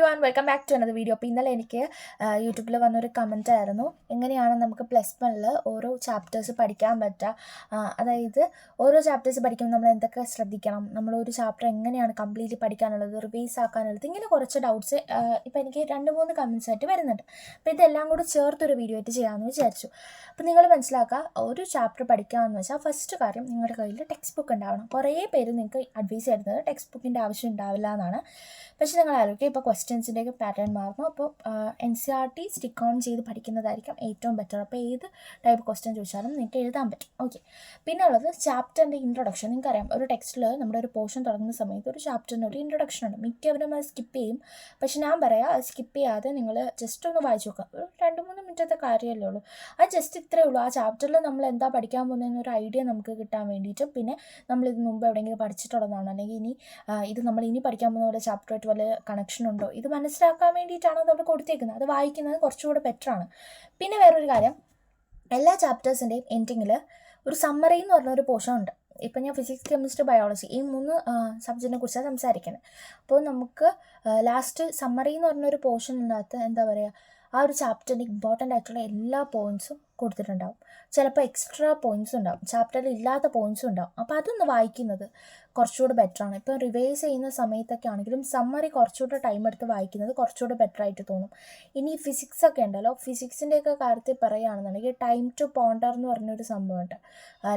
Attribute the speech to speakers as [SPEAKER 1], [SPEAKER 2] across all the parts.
[SPEAKER 1] Everyone welcome back to another video അപ്പോൾ ഇന്നലെ എനിക്ക് യൂട്യൂബിൽ വന്നൊരു കമന്റ് ആയിരുന്നു. എങ്ങനെയാണ് നമുക്ക് പ്ലസ് വണ്ണിൽ ഓരോ ചാപ്റ്റേഴ്സ് പഠിക്കാൻ പറ്റുക അതായത് ഓരോ ചാപ്റ്റേഴ്സ് പഠിക്കുമ്പോൾ നമ്മൾ എന്തൊക്കെ ശ്രദ്ധിക്കണം? നമ്മൾ ഒരു ചാപ്റ്റർ എങ്ങനെയാണ് കംപ്ലീറ്റ്ലി പഠിക്കാനുള്ളത് റിവൈസ് ആക്കാനുള്ളത്? ഇങ്ങനെ കുറച്ച് ഡൗട്ട്സ് ഇപ്പോൾ എനിക്ക് രണ്ട് മൂന്ന് കമൻസ് ആയിട്ട് വരുന്നുണ്ട്. അപ്പോൾ ഇതെല്ലാം കൂടി ചേർത്തൊരു വീഡിയോ ആയിട്ട് ചെയ്യാമെന്ന് വിചാരിച്ചു. അപ്പോൾ നിങ്ങൾ മനസ്സിലാക്കുക ഒരു ചാപ്റ്റർ പഠിക്കുകയെന്ന് വെച്ചാൽ ഫസ്റ്റ് കാര്യം നിങ്ങളുടെ കയ്യിൽ ടെക്സ്റ്റ് ബുക്ക് ഉണ്ടാവണം. കുറേ പേര് നിങ്ങൾക്ക് അഡ്വൈസ് ചെയ്യുന്നത് ടെക്സ്റ്റ് ബുക്കിന്റെ ആവശ്യം ഉണ്ടാവില്ല എന്നാണ്. പക്ഷേ നിങ്ങൾ ആലോചിക്കുക ഇപ്പോൾ ക്വസ്റ്റ്യൻസിന്റെയൊക്കെ പാറ്റേൺ മാറുന്നു അപ്പോൾ N C R T stick on ചെയ്ത് പഠിക്കുന്നതായിരിക്കും ഏറ്റവും ബെറ്റർ അപ്പോൾ ഏത് ടൈപ്പ് ക്വസ്റ്റ്യൻ ചോദിച്ചാലും നിങ്ങൾക്ക് എഴുതാൻ പറ്റും. ഓക്കെ പിന്നെ ഉള്ളത് ചാപ്റ്ററിന്റെ ഇൻട്രൊഡക്ഷൻ നിങ്ങൾക്കറിയാം ഒരു ടെക്സ്റ്റിൽ നമ്മുടെ ഒരു പോർഷൻ തുടങ്ങുന്ന സമയത്ത് ഒരു ചാപ്റ്ററിന് ഒരു ഇൻട്രൊഡക്ഷൻ ഉണ്ട്. മിക്കവരും അത് സ്കിപ്പ് ചെയ്യും. പക്ഷെ ഞാൻ പറയാം അത് സ്കിപ്പ് ചെയ്യാതെ നിങ്ങൾ ജസ്റ്റ് ഒന്ന് വായിച്ചു നോക്കുക. ഒരു രണ്ട് മൂന്ന് മിനിറ്റത്തെ കാര്യമല്ലേ ഉള്ളൂ. അത് ജസ്റ്റ് ഇത്രയേ ഉള്ളൂ. ആ ചാപ്റ്ററിൽ നമ്മൾ എന്താ പഠിക്കാൻ പോകുന്നതെന്ന് ഒരു ഐഡിയ നമുക്ക് കിട്ടാൻ വേണ്ടിയിട്ട് പിന്നെ നമ്മൾ ഇത് മുമ്പ് എവിടെയെങ്കിലും പഠിച്ചിട്ടുള്ളതാണോ? അല്ലെങ്കിൽ ഇനി ഇത് നമ്മൾ ഇനി പഠിക്കാൻ പോകുന്ന പോലെ ചാപ്റ്ററായിട്ട് വല്ല കണക്ഷൻ ഉണ്ടോ? ഇത് മനസ്സിലാക്കാൻ വേണ്ടിയിട്ടാണ് അത് കൊടുത്തേക്കുന്നത്. അത് വായിക്കുന്നത് കുറച്ചുകൂടെ ബെറ്ററാണ് പിന്നെ വേറൊരു കാര്യം. എല്ലാ ചാപ്റ്റേഴ്സിന്റെയും എൻഡിങ്ങിൽ ഒരു സമ്മറി എന്ന് പറഞ്ഞൊരു പോർഷൻ ഉണ്ട്. ഇപ്പം ഞാൻ ഫിസിക്സ് കെമിസ്ട്രി ബയോളജി ഈ മൂന്ന് സബ്ജക്റ്റിനെ കുറിച്ചാണ് സംസാരിക്കുന്നത് അപ്പോൾ നമുക്ക് ലാസ്റ്റ് സമ്മറി എന്ന് പറഞ്ഞൊരു പോർഷനകത്ത് എന്താ പറയുക ആ ഒരു ചാപ്റ്ററിന്റെ ഇമ്പോർട്ടന്റ് ആയിട്ടുള്ള എല്ലാ പോയിന്റ്സും കൊടുത്തിട്ടുണ്ടാവും. ചിലപ്പോൾ എക്സ്ട്രാ പോയിന്റ്സ് ഉണ്ടാവും. ചാപ്റ്ററിൽ ഇല്ലാത്ത പോയിന്റ്സ് ഉണ്ടാവും. അപ്പോൾ അതൊന്ന് വായിക്കുന്നത് കുറച്ചുകൂടെ ബെറ്റർ ആണ്. ഇപ്പം റിവൈസ് ചെയ്യുന്ന സമയത്തൊക്കെ ആണെങ്കിലും സമ്മറി കുറച്ചുകൂടെ ടൈം എടുത്ത് വായിക്കുന്നത് കുറച്ചുകൂടെ ബെറ്റർ ആയിട്ട് തോന്നും. ഇനി ഫിസിക്സ് ഒക്കെ ഉണ്ടല്ലോ. ഫിസിക്സിന്റെയൊക്കെ കാര്യത്തിൽ പറയുകയാണെന്നുണ്ടെങ്കിൽ ടൈം ടു പോണ്ടർ എന്ന് പറഞ്ഞൊരു സംഭവമുണ്ട്.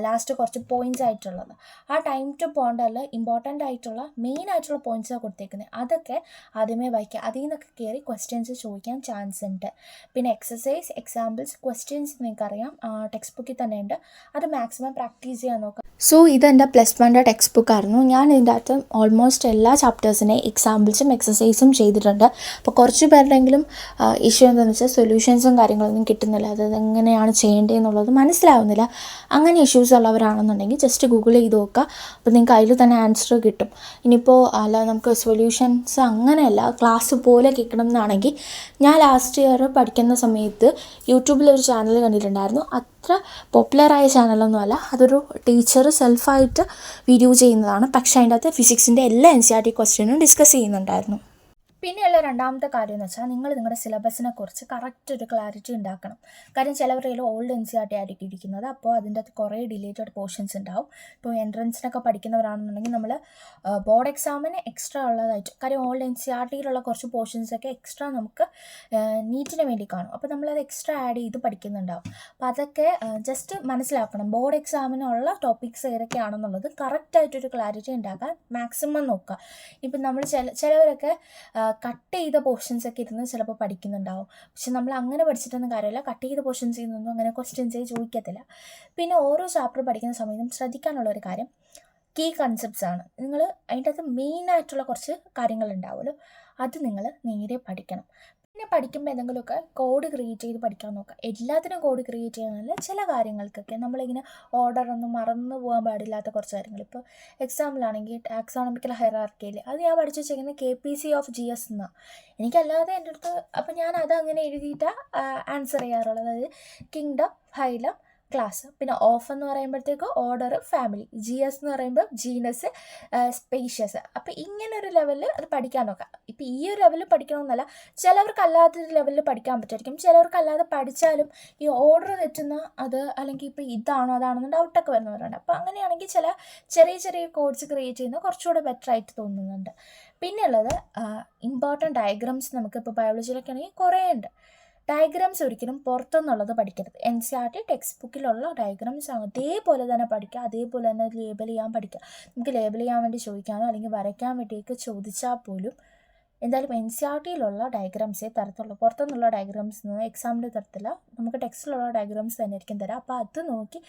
[SPEAKER 1] ലാസ്റ്റ് കുറച്ച് പോയിന്റ്സ് ആയിട്ടുള്ളത്. ആ ടൈം ടു പോണ്ടറിൽ ഇമ്പോർട്ടന്റ് ആയിട്ടുള്ള മെയിൻ ആയിട്ടുള്ള പോയിന്റ്സാണ് കൊടുത്തേക്കുന്നത് അതൊക്കെ ആദ്യമേ വായിക്കുക അതിൽ നിന്നൊക്കെ കയറി ക്വസ്റ്റ്യൻസ് ചോദിക്കാൻ ചാൻസ് ഉണ്ട്. പിന്നെ എക്സസൈസ് എക്സാമ്പിൾസ് ക്വസ്റ്റ്യൻസ് നിങ്ങൾക്കറിയാം ടെക്സ്റ്റ് ബുക്കിൽ തന്നെ ഉണ്ട് അത് മാക്സിമം പ്രാക്ടീസ് ചെയ്യാൻ നോക്കുക സോ ഇതെന്റെ പ്ലസ് വൺ ഡോട്ട് ടെക്സ്റ്റ് ബുക്കായിരുന്നു ഞാൻ ഇതിന്റെ അകത്ത് ഓൾമോസ്റ്റ് എല്ലാ ചാപ്റ്റേഴ്സിനെ എക്സാമ്പിൾസും എക്സസൈസും ചെയ്തിട്ടുണ്ട്. അപ്പോൾ കുറച്ച് പേരുടെയെങ്കിലും ഇഷ്യൂ എന്താണെന്ന് വെച്ചാൽ സൊല്യൂഷൻസും കാര്യങ്ങളൊന്നും കിട്ടുന്നില്ല. അത് എങ്ങനെയാണ് ചെയ്യേണ്ടതെന്നുള്ളത് മനസ്സിലാവുന്നില്ല. അങ്ങനെ ഇഷ്യൂസ് ഉള്ളവരാണെന്നുണ്ടെങ്കിൽ ജസ്റ്റ് ഗൂഗിൾ ചെയ്ത് നോക്കുക. അപ്പോൾ നിങ്ങൾക്ക് അതിൽ തന്നെ ആൻസർ കിട്ടും. ഇനിയിപ്പോൾ അല്ല നമുക്ക് സൊല്യൂഷൻസ് അങ്ങനെയല്ല ക്ലാസ് പോലെ കിട്ടണം എന്നാണെങ്കിൽ ഞാൻ ലാസ്റ്റ് ഇയർ പഠിക്കുന്ന സമയത്ത് യൂട്യൂബിൽ ഒരു ചാനൽ കണ്ടിട്ടുണ്ടായിരുന്നു. അത്ര പോപ്പുലറായ ചാനലൊന്നുമല്ല അതൊരു ടീച്ചർ സെൽഫായിട്ട് വീഡിയോ ചെയ്യുന്നതാണ്. പക്ഷേ അതിന്റെ അകത്ത് ഫിസിക്സിന്റെ എല്ലാ എൻ സി ആർ ടി ക്വസ്റ്റ്യനും ഡിസ്കസ് ചെയ്യുന്നുണ്ടായിരുന്നു. പിന്നെയുള്ള രണ്ടാമത്തെ കാര്യം എന്ന് വെച്ചാൽ നിങ്ങൾ നിങ്ങളുടെ സിലബസിനെ കുറിച്ച് കറക്റ്റ് ഒരു ക്ലാരിറ്റി ഉണ്ടാക്കണം. കാരണം ചിലവരുടെ കയ്യിൽ old N C R T ആയിരിക്കും ഇരിക്കുന്നത്. അപ്പോൾ അതിന്റെ അകത്ത് കുറേ ഡിലേറ്റഡ് പോർഷൻസ് ഉണ്ടാവും. ഇപ്പോൾ എൻട്രൻസിനൊക്കെ പഠിക്കുന്നവരാണെന്നുണ്ടെങ്കിൽ നമ്മൾ ബോർഡ് എക്സാമിന് എക്സ്ട്രാ ഉള്ളതായിട്ട് കാര്യം ഓൾഡ് എൻ സി ആർ ടിയിലുള്ള കുറച്ച് പോർഷൻസൊക്കെ എക്സ്ട്രാ നമുക്ക് നീറ്റിന് വേണ്ടി കാണും. അപ്പോൾ നമ്മളത് എക്സ്ട്രാ ആഡ് ചെയ്ത് പഠിക്കുന്നുണ്ടാവും. അപ്പോൾ അതൊക്കെ ജസ്റ്റ് മനസ്സിലാക്കണം. ബോർഡ് എക്സാമിനുള്ള ടോപ്പിക്സ് ഏതൊക്കെയാണെന്നുള്ളത് കറക്റ്റായിട്ടൊരു ക്ലാരിറ്റി ഉണ്ടാക്കാൻ മാക്സിമം നോക്കുക. ഇപ്പം നമ്മൾ ചില ചിലവരൊക്കെ കട്ട് ചെയ്ത പോർഷൻസ് ഒക്കെ ഇരുന്ന് ചിലപ്പോൾ പഠിക്കുന്നുണ്ടാവും. പക്ഷെ നമ്മൾ അങ്ങനെ പഠിച്ചിട്ടൊന്നും കാര്യമില്ല. കട്ട് ചെയ്ത പോർഷൻസ് നിന്നൊന്നും അങ്ങനെ ക്വസ്റ്റ്യൻസേ ചോദിക്കത്തില്ല. പിന്നെ ഓരോ ചാപ്റ്റർ പഠിക്കുന്ന സമയത്തും ശ്രദ്ധിക്കാനുള്ള ഒരു കാര്യം കീ കൺസെപ്റ്റ്സ് ആണ്. നിങ്ങൾ അതിന്റെ അകത്ത് മെയിനായിട്ടുള്ള കുറച്ച് കാര്യങ്ങളുണ്ടാവുമല്ലോ അത് നിങ്ങൾ നേരെ പഠിക്കണം. പിന്നെ പഠിക്കുമ്പോൾ എന്തെങ്കിലുമൊക്കെ കോഡ് ക്രിയേറ്റ് ചെയ്ത് പഠിക്കാൻ നോക്കുക എല്ലാത്തിനും കോഡ് ക്രിയേറ്റ് ചെയ്യാനല്ല ചില കാര്യങ്ങൾക്കൊക്കെ നമ്മളിങ്ങനെ ഓർഡർ ഒന്നും മറന്നു പോകാൻ പാടില്ലാത്ത കുറച്ച് കാര്യങ്ങൾ. ഇപ്പോൾ എക്സാമ്പിളാണെങ്കിൽ ടാക്സോണമിക്കൽ ഹൈറാർക്കിയിൽ അത് ഞാൻ പഠിച്ചു വെച്ചിരിക്കുന്ന K P C of G S എന്നാണ് എനിക്കല്ലാതെ എന്റെ അടുത്ത് അപ്പോൾ ഞാൻ അത് അങ്ങനെ എഴുതിയിട്ടാണ് ആൻസർ ചെയ്യാറുള്ളത്. അതായത് കിങ്ഡം ഫൈലം ക്ലാസ് പിന്നെ ഓഫ് എന്ന് പറയുമ്പോഴത്തേക്ക് ഓർഡർ ഫാമിലി ജി എസ് എന്ന് പറയുമ്പോൾ ജീനസ് സ്പേഷ്യസ് അപ്പോൾ ഇങ്ങനെ ഒരു ലെവലിൽ അത് പഠിക്കാൻ നോക്കാം. ഇപ്പോൾ ഈ ഒരു ലെവലിൽ പഠിക്കണമെന്നല്ല ചിലവർക്ക് അല്ലാത്തൊരു ലെവലിൽ പഠിക്കാൻ പറ്റുമായിരിക്കും ചിലവർക്ക് അല്ലാതെ പഠിച്ചാലും ഈ ഓർഡർ തെറ്റുന്ന അത് അല്ലെങ്കിൽ ഇപ്പോൾ ഇതാണോ അതാണോ ഡൗട്ടൊക്കെ വരുന്നവരുണ്ട്. അപ്പോൾ അങ്ങനെയാണെങ്കിൽ ചില ചെറിയ ചെറിയ കോഡ്സ് ക്രിയേറ്റ് ചെയ്യുന്നത് കുറച്ചുകൂടെ ബെറ്റർ ആയിട്ട് തോന്നുന്നുണ്ട്. പിന്നെയുള്ളത് ഇമ്പോർട്ടന്റ് ഡയഗ്രാംസ് നമുക്ക് ഇപ്പോൾ ബയോളജിയിലൊക്കെ ആണെങ്കിൽ കുറേ ഉണ്ട് ഡയഗ്രാംസ് ഒരിക്കലും പുറത്തുനിന്നുള്ളത് പഠിക്കരുത്. N C R T text ബുക്കിലുള്ള diagrams അതേപോലെ തന്നെ പഠിക്കുക. അതേപോലെ തന്നെ ലേബൽ ചെയ്യാൻ പഠിക്കുക. നമുക്ക് ലേബൽ ചെയ്യാൻ വേണ്ടി ചോദിക്കാനോ അല്ലെങ്കിൽ വരയ്ക്കാൻ വേണ്ടിയൊക്കെ ചോദിച്ചാൽ പോലും എന്തായാലും എൻ സി ആർ ടിയിലുള്ള ഡയഗ്രാംസേ തരത്തുള്ളൂ. പുറത്തുനിന്നുള്ള ഡയഗ്രാംസ് എക്സാമിന്റെ തരത്തില്ല നമുക്ക് ടെക്സ്റ്റിലുള്ള ഡയഗ്രാംസ് തന്നെ ആയിരിക്കും തരാം. അപ്പോൾ അത് നോക്കി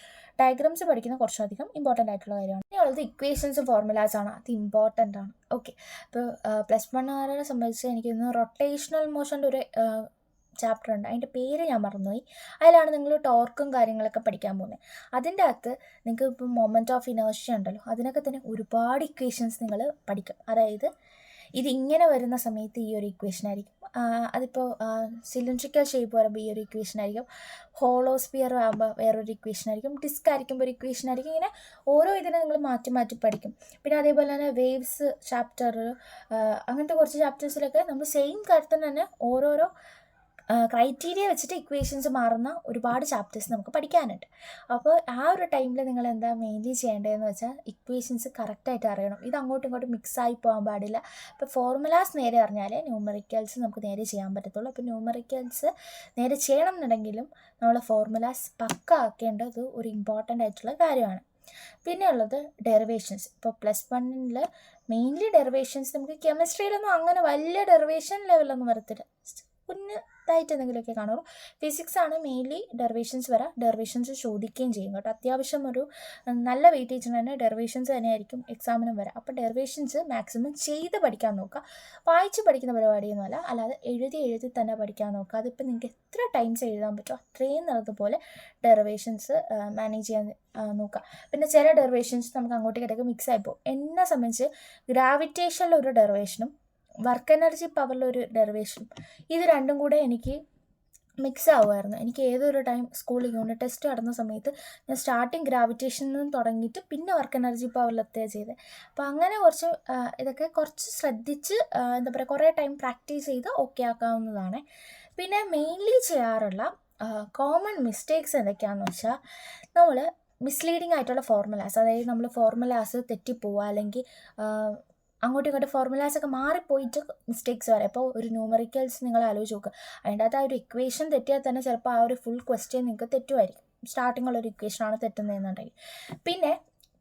[SPEAKER 1] ഡയഗ്രാംസ് പഠിക്കുന്ന കുറച്ചധികം ഇമ്പോർട്ടന്റ് ആയിട്ടുള്ള കാര്യമാണ്. ഇനിയുള്ളത് ഇക്വേഷൻസ് ഫോർമുലാസ് ആണ്. അത് ഇമ്പോർട്ടന്റ് ആണ്. ഓക്കെ അപ്പോൾ പ്ലസ് വണ്ണുകാരെ സംബന്ധിച്ച് എനിക്ക് ഇന്ന് റൊട്ടേഷണൽ മോഷന്റെ ഒരു ചാപ്റ്റർ ഉണ്ട്. അതിന്റെ പേര് ഞാൻ മറന്നുപോയി. അതിലാണ് നിങ്ങൾ ടോർക്കും കാര്യങ്ങളൊക്കെ പഠിക്കാൻ പോകുന്നത്. അതിന്റെ അകത്ത് നിങ്ങൾക്ക് ഇപ്പോൾ മൊമെന്റ് ഓഫ് ഇനേർഷ്യ ഉണ്ടല്ലോ. അതിനൊക്കെ തന്നെ ഒരുപാട് ഇക്വേഷൻസ് നിങ്ങൾ പഠിക്കും. അതായത് ഇത് ഇങ്ങനെ വരുന്ന സമയത്ത് ഈ ഒരു ഇക്വേഷൻ ആയിരിക്കും. അതിപ്പോൾ സിലിണ്ട്രിക്കൽ ഷേപ്പ് വരുമ്പോൾ ഈ ഒരു ഇക്വേഷൻ ആയിരിക്കും. ഹോളോസ്പിയർ ആകുമ്പോൾ വേറൊരു ഇക്വേഷൻ ആയിരിക്കും. ഡിസ്ക് ആയിരിക്കുമ്പോൾ ഒരു ഇക്വേഷൻ ആയിരിക്കും. ഇങ്ങനെ ഓരോ ഇതിനെ നിങ്ങൾ മാറ്റി മാറ്റി പഠിക്കും. പിന്നെ അതേപോലെ തന്നെ വേവ്സ് ചാപ്റ്റർ അങ്ങനത്തെ കുറച്ച് ചാപ്റ്റേഴ്സിലൊക്കെ നമ്മൾ സെയിം കാര്യത്തിന് തന്നെ ഓരോരോ ക്രൈറ്റീരിയ വെച്ചിട്ട് ഇക്വേഷൻസ് മാറുന്ന ഒരുപാട് ചാപ്റ്റേഴ്സ് നമുക്ക് പഠിക്കാനുണ്ട്. അപ്പോൾ ആ ഒരു ടൈമിൽ നിങ്ങൾ എന്താ മെയിൻലി ചെയ്യേണ്ടതെന്ന് വെച്ചാൽ ഇക്വേഷൻസ് കറക്റ്റായിട്ട് അറിയണം. ഇത് അങ്ങോട്ടും ഇങ്ങോട്ടും മിക്സ് ആയി പോകാൻ പാടില്ല. ഇപ്പോൾ ഫോർമുലാസ് നേരെ അറിഞ്ഞാലേ ന്യൂമറിക്കൽസ് നമുക്ക് നേരെ ചെയ്യാൻ പറ്റത്തുള്ളൂ. അപ്പോൾ ന്യൂമറിക്കൽസ് നേരെ ചെയ്യണം എന്നുണ്ടെങ്കിലും നമ്മൾ ഫോർമുലാസ് പക്ക ആക്കേണ്ടത് ഒരു ഇമ്പോർട്ടന്റ് ആയിട്ടുള്ള കാര്യമാണ്. പിന്നെ ഉള്ളത് ഡെറിവേഷൻസ് ഇപ്പോൾ പ്ലസ് വണ്ണിൽ മെയിൻലി ഡെറിവേഷൻസ് നമുക്ക് കെമിസ്ട്രിയിലൊന്നും അങ്ങനെ വലിയ ഡെറിവേഷൻ ലെവലൊന്നും വരത്തില്ല. കുഞ്ഞതായിട്ട് എന്തെങ്കിലുമൊക്കെ കാണുള്ളൂ. ഫിസിക്സ് ആണ് മെയിൻലി ഡെറിവേഷൻസ് വരാം. ഡെറിവേഷൻസ് ചോദിക്കുകയും ചെയ്യും കേട്ടോ. അത്യാവശ്യം ഒരു നല്ല വെയിറ്റേജിന് തന്നെ ഡെറിവേഷൻസ് തന്നെയായിരിക്കും എക്സാമിനും വരാം. അപ്പോൾ ഡെറിവേഷൻസ് മാക്സിമം ചെയ്ത് പഠിക്കാൻ നോക്കുക. വായിച്ച് പഠിക്കുന്ന പരിപാടിയൊന്നുമല്ല. അല്ലാതെ എഴുതി എഴുതി തന്നെ പഠിക്കാൻ നോക്കുക. അതിപ്പോൾ നിങ്ങൾക്ക് എത്ര ടൈംസ് എഴുതാൻ പറ്റുമോ അത്രയും നല്ലതുപോലെ ഡെറിവേഷൻസ് മാനേജ് ചെയ്യാൻ നോക്കുക. പിന്നെ ചില ഡെറിവേഷൻസ് നമുക്ക് അങ്ങോട്ടേക്ക് ഇടയ്ക്ക് മിക്സ് ആയി പോകും. എന്നെ സംബന്ധിച്ച് ഗ്രാവിറ്റേഷനിലൊരു ഡെറിവേഷനും വർക്ക് എനർജി പവറിലെ ഒരു ഡെറിവേഷൻ ഇത് രണ്ടും കൂടെ എനിക്ക് മിക്സ് ആവുമായിരുന്നു. എനിക്ക് ഏതൊരു ടൈം സ്കൂളിൽ യൂണിറ്റ് ടെസ്റ്റ് നടന്ന സമയത്ത് ഞാൻ സ്റ്റാർട്ടിങ് ഗ്രാവിറ്റേഷനിൽ നിന്ന് തുടങ്ങിയിട്ട് പിന്നെ വർക്ക് എനർജി പവറിലെത്തുകയാണ് ചെയ്തത് അപ്പോൾ അങ്ങനെ കുറച്ച് ഇതൊക്കെ കുറച്ച് ശ്രദ്ധിച്ച് എന്താ പറയുക കുറേ ടൈം പ്രാക്ടീസ് ചെയ്ത് ഓക്കെ ആക്കാവുന്നതാണ്. പിന്നെ മെയിൻലി ചെയ്യാറുള്ള കോമൺ മിസ്റ്റേക്സ് എന്തൊക്കെയാണെന്ന് വെച്ചാൽ നമ്മൾ മിസ്ലീഡിങ് ആയിട്ടുള്ള ഫോർമുലാസ് അതായത് നമ്മൾ ഫോർമുലാസ് തെറ്റിപ്പോവുക അല്ലെങ്കിൽ അങ്ങോട്ടും ഇങ്ങോട്ടും ഫോർമുലാസ് ഒക്കെ മാറിപ്പോയിട്ട് മിസ്റ്റേക്സ് വരാം. ഇപ്പോൾ ഒരു ന്യൂമറിക്കൽസ് നിങ്ങൾ ആലോചിച്ച് നോക്കുക അതിന്റെ അകത്ത് ആ ഒരു ഇക്വേഷൻ തെറ്റിയാൽ തന്നെ ചിലപ്പോൾ ആ ഒരു ഫുൾ ക്വസ്റ്റ്യൻ നിങ്ങൾക്ക് തെറ്റുമായിരിക്കും. സ്റ്റാർട്ടിംഗ് ഉള്ള ഒരു ഇക്വേഷനാണ് തെറ്റുന്നതെന്നുണ്ടെങ്കിൽ. പിന്നെ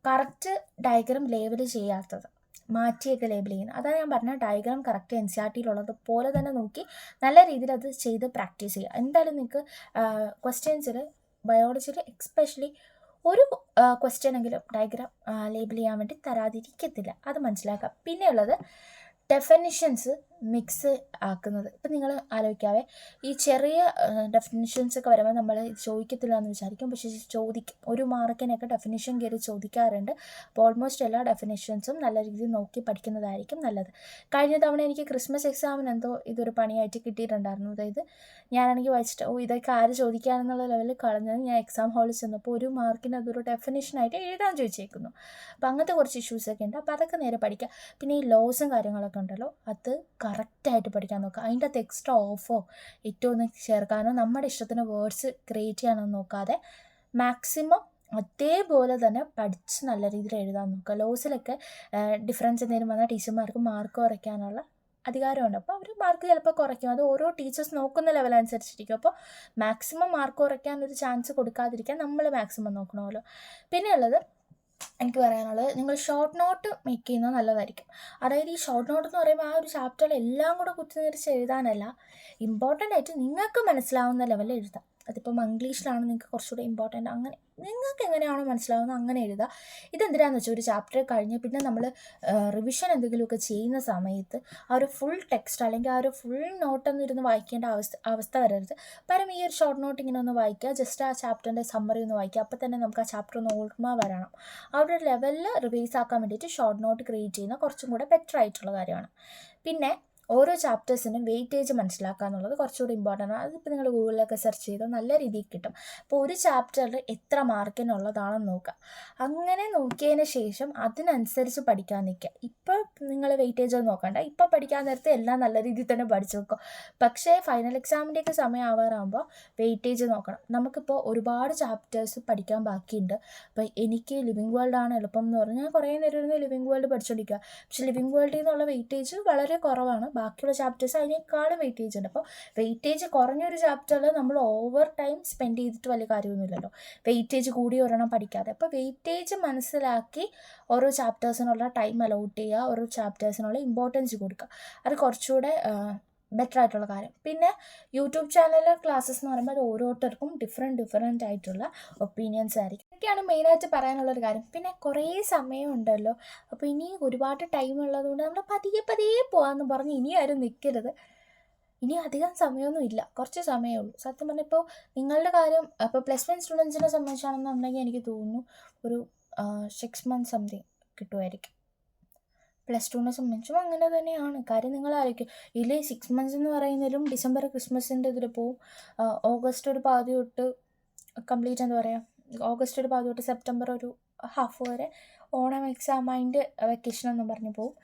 [SPEAKER 1] കറക്റ്റ് ഡയഗ്രം ലേബൽ ചെയ്യാത്തത്. മാറ്റിയൊക്കെ ലേബിൾ ചെയ്യുന്നത്. അതാണ് ഞാൻ പറഞ്ഞ diagram correct N C R ടിയിലുള്ളത് പോലെ തന്നെ നോക്കി നല്ല രീതിയിൽ അത് ചെയ്ത് പ്രാക്ടീസ് ചെയ്യുക. എന്തായാലും നിങ്ങൾക്ക് ക്വസ്റ്റ്യൻസിൽ ബയോളജിയിൽ എക്സ്പെഷ്യലി ഒരു ക്വസ്റ്റ്യൻ എങ്കിലും ഡയഗ്രാം ലേബിൾ ചെയ്യാൻ വേണ്ടി തരാതിരിക്കത്തില്ല. അത് മനസ്സിലാക്കാം. പിന്നെയുള്ളത് ഡെഫിനിഷൻസ് മിക്സ് ആക്കുന്നത്. ഇപ്പം നിങ്ങൾ ആലോചിക്കാവേ ഈ ചെറിയ ഡെഫിനിഷൻസ് ഒക്കെ വരുമ്പോൾ നമ്മൾ ചോദിക്കത്തില്ല എന്ന് വിചാരിക്കും. പക്ഷേ ചോദിക്കും. ഒരു മാർക്കിനൊക്കെ ഡെഫിനിഷൻ കയറി ചോദിക്കാറുണ്ട്. അപ്പോൾ ഓൾമോസ്റ്റ് എല്ലാ ഡെഫിനിഷൻസും നല്ല രീതിയിൽ നോക്കി പഠിക്കുന്നതായിരിക്കും നല്ലത്. കഴിഞ്ഞ തവണ എനിക്ക് ക്രിസ്മസ് എക്സാമിന് എന്തോ ഇതൊരു പണിയായിട്ട് കിട്ടിയിട്ടുണ്ടായിരുന്നു. അതായത് ഞാനാണെങ്കിൽ വായിച്ചിട്ട് ഓ ഇതൊക്കെ ആര് ചോദിക്കാനെന്നുള്ള ലെവലിൽ കളഞ്ഞത് ഞാൻ എക്സാം ഹാളിൽ ചെന്നപ്പോൾ ഒരു മാർക്കിന് അതൊരു ഡെഫിനിഷനായിട്ട് എഴുതാൻ ചോദിച്ചേക്കുന്നു. അപ്പോൾ അങ്ങനത്തെ കുറച്ച് ഇഷ്യൂസൊക്കെ ഉണ്ട്. അപ്പോൾ അതൊക്കെ നേരെ പഠിക്കുക പിന്നെ ഈ ലോസും കാര്യങ്ങളൊക്കെ ഉണ്ടല്ലോ അത് കറക്റ്റായിട്ട് പഠിക്കാൻ നോക്കുക അതിന്റെ അകത്ത് എക്സ്ട്രാ ഓഫോ ഏറ്റവും ഒന്ന് ചേർക്കാനോ നമ്മുടെ ഇഷ്ടത്തിന് വേർഡ്സ് ക്രിയേറ്റ് ചെയ്യാനോ നോക്കാതെ മാക്സിമം അതേപോലെ തന്നെ പഠിച്ച് നല്ല രീതിയിൽ എഴുതാൻ നോക്കുക. ലോസിലൊക്കെ ഡിഫറൻസ് എന്തെങ്കിലും വന്നാൽ ടീച്ചർമാർക്ക് മാർക്ക് കുറയ്ക്കാനുള്ള അധികാരമുണ്ട്. അപ്പോൾ അവർ മാർക്ക് ചിലപ്പോൾ കുറയ്ക്കും. അത് ഓരോ ടീച്ചേഴ്സ് നോക്കുന്ന ലെവൽ അനുസരിച്ചിരിക്കും. അപ്പോൾ മാക്സിമം മാർക്ക് കുറയ്ക്കാൻ ഒരു ചാൻസ് കൊടുക്കാതിരിക്കാൻ നമ്മൾ മാക്സിമം നോക്കണമല്ലോ. പിന്നെയുള്ളത് എനിക്ക് പറയാനുള്ളത് നിങ്ങൾ ഷോർട്ട് നോട്ട് മേക്ക് ചെയ്യുന്നത് നല്ലതായിരിക്കും. അതായത് ഈ ഷോർട്ട് നോട്ട് എന്ന് പറയുമ്പോൾ ആ ഒരു ചാപ്റ്ററിൽ എല്ലാം കൂടെ കുത്തിനിരിച്ച് എഴുതാനല്ല ഇമ്പോർട്ടന്റ് ആയിട്ട് നിങ്ങൾക്ക് മനസ്സിലാവുന്ന ലെവലിൽ എഴുതാം. അതിപ്പോൾ മംഗ്ലീഷിലാണ് നിങ്ങൾക്ക് കുറച്ചുകൂടെ ഇമ്പോർട്ടന്റ് അങ്ങനെ നിങ്ങൾക്ക് എങ്ങനെയാണോ മനസ്സിലാവുന്നത് അങ്ങനെ എഴുതുക. ഇതെന്തിനാന്ന് വെച്ചാൽ ഒരു ചാപ്റ്റർ കഴിഞ്ഞ് പിന്നെ നമ്മൾ റിവിഷൻ എന്തെങ്കിലുമൊക്കെ ചെയ്യുന്ന സമയത്ത് ആ ഒരു ഫുൾ ടെക്സ്റ്റ് അല്ലെങ്കിൽ ആ ഒരു ഫുൾ നോട്ടൊന്നും ഇരുന്ന് വായിക്കേണ്ട അവസ്ഥ അവസ്ഥ വരരുത്. പരം ഈ ഒരു ഷോർട്ട് നോട്ട് ഇങ്ങനെ ഒന്ന് വായിക്കുക. ജസ്റ്റ് ആ ചാപ്റ്ററിന്റെ സമ്മറി ഒന്ന് വായിക്കുക. അപ്പോൾ തന്നെ നമുക്ക് ആ ചാപ്റ്റർ ഒന്ന് ഓർമ്മ വരണം. ആ ഒരു ലെവലിൽ റിവൈസ് ആക്കാൻ വേണ്ടിയിട്ട് ഷോർട്ട് നോട്ട് ക്രിയേറ്റ് ചെയ്യുന്ന കുറച്ചും കൂടെ ബെറ്റർ ആയിട്ടുള്ള കാര്യമാണ്. പിന്നെ ഓരോ ചാപ്റ്റേഴ്സിനും വെയിറ്റേജ് മനസ്സിലാക്കുക എന്നുള്ളത് കുറച്ചുകൂടി ഇമ്പോർട്ടന്റ് ആണ്. അതിപ്പോൾ നിങ്ങൾ ഗൂഗിളിലൊക്കെ സെർച്ച് ചെയ്താൽ നല്ല രീതിയിൽ കിട്ടും. അപ്പോൾ ഒരു ചാപ്റ്ററിൽ എത്ര മാർക്കിനുള്ളതാണെന്ന് നോക്കുക. അങ്ങനെ നോക്കിയതിന് ശേഷം അതിനനുസരിച്ച് പഠിക്കാൻ നിൽക്കുക. ഇപ്പോൾ നിങ്ങൾ വെയിറ്റേജ് ഒന്നും നോക്കണ്ട. ഇപ്പോൾ പഠിക്കാൻ നേരത്തെ എല്ലാം നല്ല രീതിയിൽ തന്നെ പഠിച്ചു വെക്കുക. പക്ഷേ ഫൈനൽ എക്സാമിന്റെയൊക്കെ സമയം ആവാറാകുമ്പോൾ വെയിറ്റേജ് നോക്കണം. നമുക്കിപ്പോൾ ഒരുപാട് ചാപ്റ്റേഴ്സ് പഠിക്കാൻ ബാക്കിയുണ്ട്. അപ്പോൾ എനിക്ക് ലിവിങ് വേൾഡ് ആണ് എളുപ്പം എന്ന് പറഞ്ഞാൽ കുറേ നേരം ലിവിങ് വേൾഡ് പഠിച്ചുകൊണ്ടിരിക്കുക പക്ഷേ ലിവിങ് വേൾഡിൽ നിന്നുള്ള വെയിറ്റേജ് വളരെ കുറവാണ്. ബാക്കിയുള്ള ചാപ്റ്റേഴ്സ് അതിനേക്കാളും വെയിറ്റേജ് ഉണ്ട്. അപ്പോൾ വെയിറ്റേജ് കുറഞ്ഞൊരു ചാപ്റ്ററിൽ നമ്മൾ ഓവർ ടൈം സ്പെൻഡ് ചെയ്തിട്ട് വലിയ കാര്യമൊന്നുമില്ലല്ലോ. വെയിറ്റേജ് കൂടി ഒരെണ്ണം പഠിക്കാതെ. അപ്പോൾ വെയിറ്റേജ് മനസ്സിലാക്കി ഓരോ ചാപ്റ്റേഴ്സിനുള്ള ടൈം അലോട്ട് ചെയ്യുക ഓരോ ചാപ്റ്റേഴ്സിനുള്ള ഇമ്പോർട്ടൻസ് കൊടുക്കുക. അത് കുറച്ചുകൂടെ ബെറ്റർ ആയിട്ടുള്ള കാര്യം. പിന്നെ യൂട്യൂബ് ചാനലിലെ ക്ലാസ്സസ് എന്ന് പറയുമ്പോൾ അത് ഓരോരുത്തർക്കും ഡിഫറെന്റ് ഡിഫറെന്റ് ആയിട്ടുള്ള ഒപ്പീനിയൻസ് ആയിരിക്കും. ഇതൊക്കെയാണ് മെയിനായിട്ട് പറയാനുള്ളൊരു കാര്യം. പിന്നെ കുറേ സമയമുണ്ടല്ലോ അപ്പോൾ ഇനി ഒരുപാട് ടൈം ഉള്ളതുകൊണ്ട് നമ്മൾ പതിയെ പതിയെ പോകാമെന്ന് പറഞ്ഞ് ഇനി ആരും നിൽക്കരുത് ഇനി അധികം സമയമൊന്നും ഇല്ല. കുറച്ച് സമയമേ ഉള്ളൂ. സത്യം പറഞ്ഞാൽ ഇപ്പോൾ നിങ്ങളുടെ കാര്യം ഇപ്പോൾ പ്ലസ് വൺ സ്റ്റുഡൻസിനെ സംബന്ധിച്ചാണെന്നുണ്ടെങ്കിൽ എനിക്ക് തോന്നുന്നു ഒരു സിക്സ് മന്ത്സ് സംതിങ് കിട്ടുമായിരിക്കും പ്ലസ് ടുവിനെ സംബന്ധിച്ചും അങ്ങനെ തന്നെയാണ്. കാര്യം നിങ്ങൾ ആലോചിക്കും ഇതിൽ സിക്സ് മന്ത്സ് എന്ന് പറയുന്നതിലും ഡിസംബർ ക്രിസ്മസിന്റെ ഇതിൽ പോവും ഓഗസ്റ്റ് ഒരു പാതി തൊട്ട് കംപ്ലീറ്റ് എന്താ പറയുക ഓഗസ്റ്റ് ഒരു പാതി തൊട്ട് സെപ്റ്റംബർ ഒരു ഹാഫ് വരെ ഓണം എക്സാം അതിന്റെ വെക്കേഷൻ എന്നും പറഞ്ഞ് പോവും.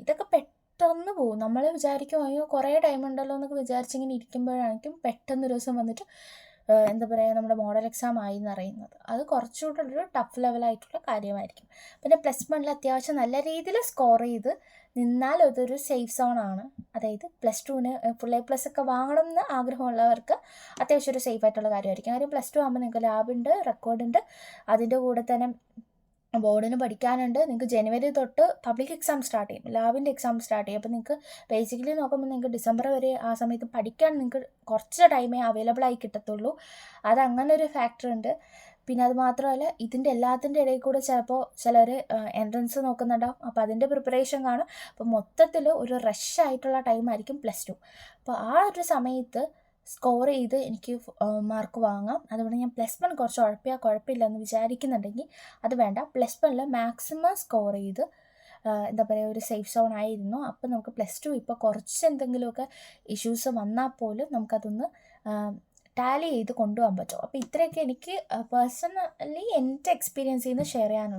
[SPEAKER 1] ഇതൊക്കെ പെട്ടെന്ന് പോവും. നമ്മൾ വിചാരിക്കും അയ്യോ കുറേ ടൈം ഉണ്ടല്ലോ എന്നൊക്കെ വിചാരിച്ചിങ്ങനെ ഇരിക്കുമ്പോഴായിരിക്കും പെട്ടെന്ന് ഒരു ദിവസം വന്നിട്ട് എന്താ പറയുക നമ്മുടെ മോഡൽ എക്സാം ആയി എന്ന് പറയുന്നത്. അത് കുറച്ചുകൂടെ ഒരു ടഫ് ലെവലായിട്ടുള്ള കാര്യമായിരിക്കും. പിന്നെ പ്ലസ് വണ്ണിൽ അത്യാവശ്യം നല്ല രീതിയിൽ സ്കോർ ചെയ്ത് നിന്നാൽ അതൊരു സേഫ് സോൺ ആണ്. അതായത് പ്ലസ് ടുവിന് ഫുൾ എ പ്ലസ് ഒക്കെ വാങ്ങണം എന്ന് ആഗ്രഹമുള്ളവർക്ക് അത്യാവശ്യം ഒരു സേഫ് ആയിട്ടുള്ള കാര്യമായിരിക്കും. കാര്യം പ്ലസ് ടു ആകുമ്പോൾ നിങ്ങൾക്ക് ലാബുണ്ട് റെക്കോർഡുണ്ട് അതിന്റെ കൂടെ തന്നെ ബോർഡിന് പഠിക്കാനുണ്ട്. നിങ്ങൾക്ക് ജനുവരി തൊട്ട് പബ്ലിക് എക്സാം സ്റ്റാർട്ട് ചെയ്യും. ലാബിന്റെ എക്സാം സ്റ്റാർട്ട് ചെയ്യും. അപ്പോൾ നിങ്ങൾക്ക് ബേസിക്കലി നോക്കുമ്പോൾ നിങ്ങൾക്ക് ഡിസംബർ വരെ ആ സമയത്ത് പഠിക്കാൻ നിങ്ങൾക്ക് കുറച്ച് ടൈമേ അവൈലബിൾ ആയി കിട്ടത്തുള്ളൂ. അത് അങ്ങനെ ഒരു ഫാക്ടർ ഉണ്ട്. പിന്നെ അത് മാത്രമല്ല ഇതിന്റെ എല്ലാത്തിന്റെ ഇടയിൽ കൂടെ ചിലപ്പോൾ ചിലർ എൻട്രൻസ് നോക്കുന്നുണ്ടാവും. അപ്പോൾ അതിന്റെ പ്രിപ്പറേഷൻ കാണും. അപ്പോൾ മൊത്തത്തിൽ ഒരു റഷ് ആയിട്ടുള്ള ടൈമായിരിക്കും പ്ലസ് ടു അപ്പോൾ ആ ഒരു സമയത്ത് സ്കോർ ചെയ്ത് എനിക്ക് മാർക്ക് വാങ്ങാം. അതുകൊണ്ട് ഞാൻ പ്ലസ് വൺ കുറച്ച് ഉഴപ്പിയാൽ കുഴപ്പമില്ല എന്ന് വിചാരിക്കുന്നുണ്ടെങ്കിൽ അത് വേണ്ട. പ്ലസ് വണ്ണിൽ മാക്സിമം സ്കോർ ചെയ്ത് എന്താ പറയുക ഒരു സേഫ് സോൺ ആയിരുന്നു. അപ്പോൾ നമുക്ക് പ്ലസ് ടു ഇപ്പോൾ കുറച്ച് എന്തെങ്കിലുമൊക്കെ ഇഷ്യൂസ് വന്നാൽ പോലും നമുക്കതൊന്ന് ടാലി ചെയ്ത് കൊണ്ടുപോകാൻ പറ്റും. അപ്പോൾ ഇത്രയൊക്കെ എനിക്ക് പേഴ്സണലി എന്റെ എക്സ്പീരിയൻസിൽ നിന്ന് ഷെയർ ചെയ്യാനുള്ളൂ.